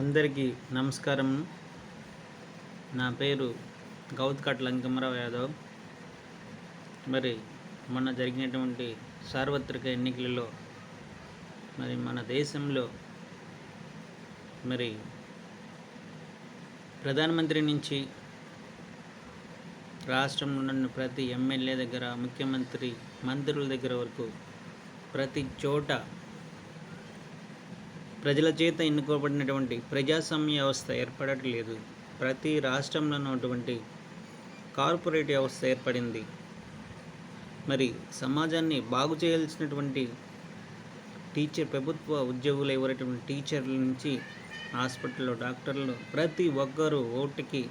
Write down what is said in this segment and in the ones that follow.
అందరికీ నమస్కారం. నా పేరు గౌత్కట్ లంకమరావు యాదవ్. మరి మొన్న జరిగినటువంటి సార్వత్రిక ఎన్నికలలో మరి మన దేశంలో మరి ప్రధానమంత్రి నుంచి రాష్ట్రంలో ఉన్న ప్రతి ఎమ్మెల్యే దగ్గర ముఖ్యమంత్రి మంత్రుల దగ్గర వరకు ప్రతి చోట ప్రజల చేత ఎన్నుకోబడినటువంటి ప్రజాస్వామ్య వ్యవస్థ ఏర్పడట్లేదు. ప్రతి రాష్ట్రంలోనూ అటువంటి కార్పొరేట్ వ్యవస్థ ఏర్పడింది. మరి సమాజాన్ని బాగు చేయాల్సినటువంటి టీచర్ ప్రభుత్వ ఉద్యోగులు ఎవరైనటువంటి టీచర్ల నుంచి హాస్పిటల్లో డాక్టర్లు ప్రతి ఒక్కరూ ఓటుకి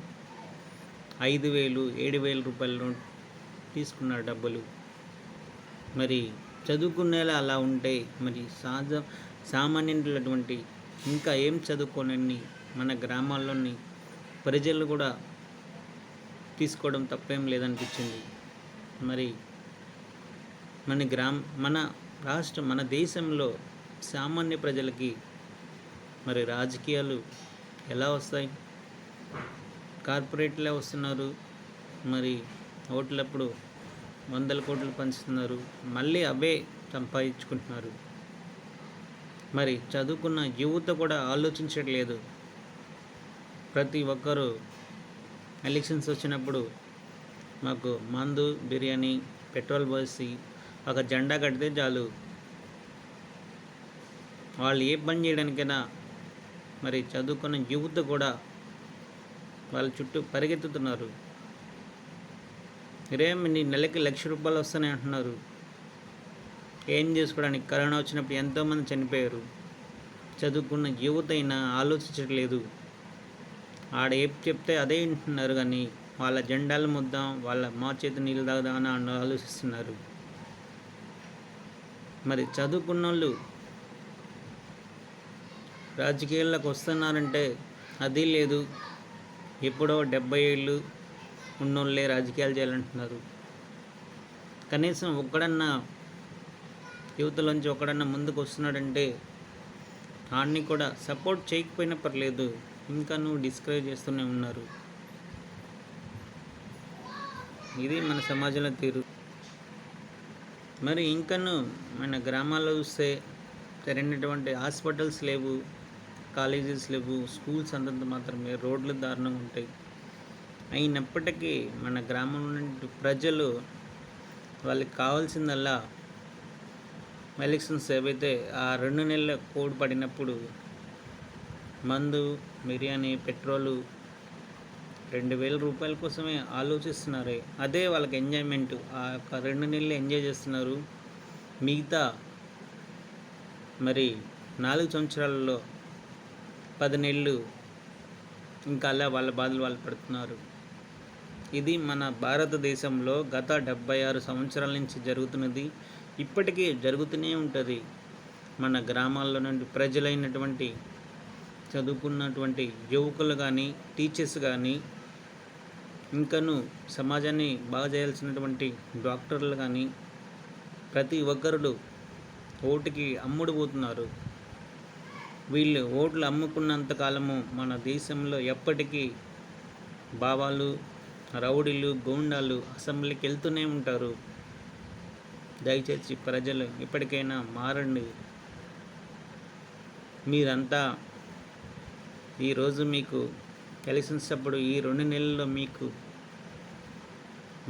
ఐదు వేలు ఏడు వేల రూపాయలు తీసుకున్నారు డబ్బులు. మరి చదువుకునేలా అలా ఉంటే మరి సహజ సామాన్యులటువంటి ఇంకా ఏం చదువుకోనని మన గ్రామాల్లోని ప్రజలు కూడా తీసుకోవడం తప్పేం లేదనిపించింది. మరి మన గ్రామ మన రాష్ట్రం మన దేశంలో సామాన్య ప్రజలకి మరి రాజకీయాలు ఎలా వస్తాయి? కార్పొరేట్లే వస్తున్నారు మరి ఓట్లప్పుడు వందల కోట్లు పంచుతున్నారు మళ్ళీ అవే సంపాదించుకుంటున్నారు. మరి చదువుకున్న యువత కూడా ఆలోచించట్లేదు. ప్రతి ఒక్కరూ ఎలక్షన్స్ వచ్చినప్పుడు మాకు మందు బిర్యానీ పెట్రోల్ పోసి ఒక జెండా కడితే చాలు. వాళ్ళు ఏ పని చేయడానికైనా మరి చదువుకున్న యువత కూడా వాళ్ళ చుట్టూ పరిగెత్తుతున్నారు. రేం నీ నెలకి లక్ష రూపాయలు వస్తాయని అంటున్నారు. ఏం చేసుకోవడానికి కరోనా వచ్చినప్పుడు ఎంతోమంది చనిపోయారు? చదువుకున్న యువత అయినా ఆలోచించట్లేదు. ఆడ ఏం చెప్తే అదే వింటున్నారు కానీ వాళ్ళ జెండాలు ముద్దాం వాళ్ళ మా చేతి నీళ్ళు తాగుదామని అని ఆలోచిస్తున్నారు. మరి చదువుకున్న వాళ్ళు రాజకీయాల్లోకి వస్తున్నారంటే అది లేదు. ఎప్పుడో డెబ్బై ఏళ్ళు ఉన్నోళ్ళే రాజకీయాలు చేయాలంటున్నారు. కనీసం ఒక్కడన్నా యువతలోంచి ఒకడన్నా ముందుకు వస్తున్నాడంటే ఆడిని కూడా సపోర్ట్ చేయకపోయినా పర్లేదు. ఇంకా నువ్వు డిస్కరేజ్ చేస్తూనే ఉన్నారు. ఇది మన సమాజంలో తీరు. మరి ఇంకను మన గ్రామాల్లో చూస్తే సరైనటువంటి హాస్పిటల్స్ లేవు కాలేజెస్ లేవు స్కూల్స్ అంతంత మాత్రమే రోడ్లు దారుణంగా ఉంటాయి. అయినప్పటికీ మన గ్రామంలో ప్రజలు వాళ్ళకి కావాల్సిందల్లా ఎలక్షన్స్ ఏవైతే ఆ రెండు నెలల కోడ్ పడినప్పుడు మందు బిర్యానీ పెట్రోలు రెండు వేల రూపాయల కోసమే ఆలోచిస్తున్నారు. అదే వాళ్ళకి ఎంజాయ్మెంట్. ఆ యొక్క రెండు నెలలు ఎంజాయ్ చేస్తున్నారు. మిగతా మరి నాలుగు సంవత్సరాలలో పది నెలలు ఇంకా అలా వాళ్ళ బాధలు వాళ్ళు పడుతున్నారు. ఇది మన భారతదేశంలో గత డెబ్బై ఆరు సంవత్సరాల నుంచి జరుగుతున్నది. ఇప్పటికీ జరుగుతూనే ఉంటుంది. మన గ్రామాల్లో నుండి ప్రజలైనటువంటి చదువుకున్నటువంటి యువకులు కానీ టీచర్స్ కానీ ఇంకను సమాజాన్ని బాగా చేయాల్సినటువంటి డాక్టర్లు కానీ ప్రతి ఒక్కరు ఓటుకి అమ్ముడుపోతున్నారు వీళ్ళు ఓట్లు అమ్ముకున్నంత కాలము మన దేశంలో ఎప్పటికీ బావాలు రౌడీలు గోండాలు అసెంబ్లీకి వెళ్తూనే ఉంటారు. దయచేసి ప్రజలు ఇప్పటికైనా మారండి. మీరంతా ఈరోజు మీకు కలిసినప్పుడు ఈ రెండు నెలల్లో మీకు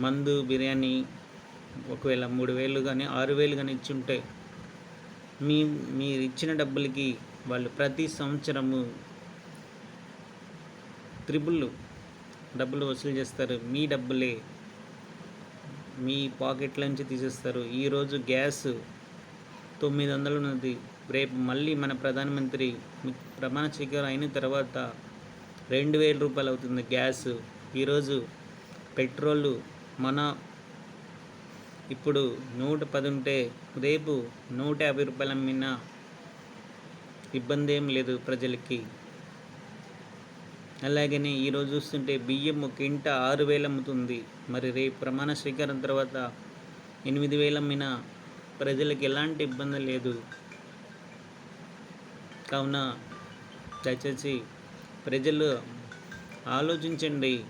మందు బిర్యానీ ఒకవేళ మూడు వేలు కానీ ఆరు వేలు కానీ ఇచ్చుంటే మీ మీరు ఇచ్చిన డబ్బులకి వాళ్ళు ప్రతి సంవత్సరము త్రిబుల్ డబ్బులు వసూలు చేస్తారు. మీ డబ్బులే మీ పాకెట్లోంచి తీసేస్తారు. ఈరోజు గ్యాస్ తొమ్మిది వందలు ఉన్నది. రేపు మళ్ళీ మన ప్రధానమంత్రి ప్రమాణ స్వీకారం అయిన తర్వాత రెండు వేల రూపాయలు అవుతుంది గ్యాస్. ఈరోజు పెట్రోలు మన ఇప్పుడు నూట పది ఉంటే రేపు నూట యాభై రూపాయలు అమ్మినా ఇబ్బంది ఏం లేదు ప్రజలకి. అలాగనే ఈరోజు చూస్తుంటే బియ్యం ఒక ఇంట ఆరు వేలు అమ్ముతుంది. మరి రేపు ప్రమాణ స్వీకారం తర్వాత ఎనిమిది వేలు అమ్మిన ప్రజలకు ఎలాంటి ఇబ్బంది లేదు. కావున దయచేసి ప్రజలు ఆలోచించండి.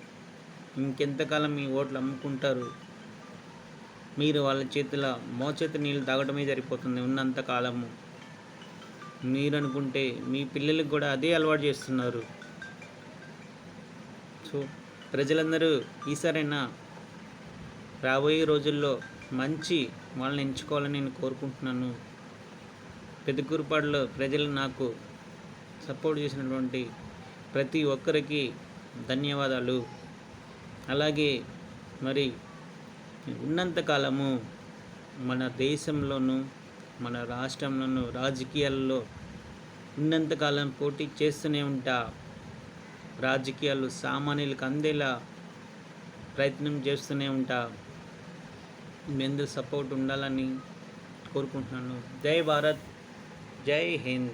ఇంకెంతకాలం మీ ఓట్లు అమ్ముకుంటారు? మీరు వాళ్ళ చేతిలో మోచేతి నీళ్ళు తాగడమే సరిపోతుంది ఉన్నంత కాలము. మీరు అనుకుంటే మీ పిల్లలకు కూడా అదే అలవాటు చేస్తున్నారు. సో ప్రజలందరూ ఈసారైనా రాబోయే రోజుల్లో మంచి వాళ్ళని ఎంచుకోవాలని నేను కోరుకుంటున్నాను. పెద్దకూరుపాడులో ప్రజలు నాకు సపోర్ట్ చేసినటువంటి ప్రతి ఒక్కరికి ధన్యవాదాలు. అలాగే మరి ఉన్నంతకాలము మన దేశంలోనూ మన రాష్ట్రంలోనూ రాజకీయాల్లో ఉన్నంతకాలం పోటీ చేస్తూనే ఉంటా. రాజకీయాలు సామాన్యులకు అందేలా ప్రయత్నం చేస్తూనే ఉంటా. మీ అందరి సపోర్ట్ ఉండాలని కోరుకుంటున్నాను. జై భారత్ జై హింద్.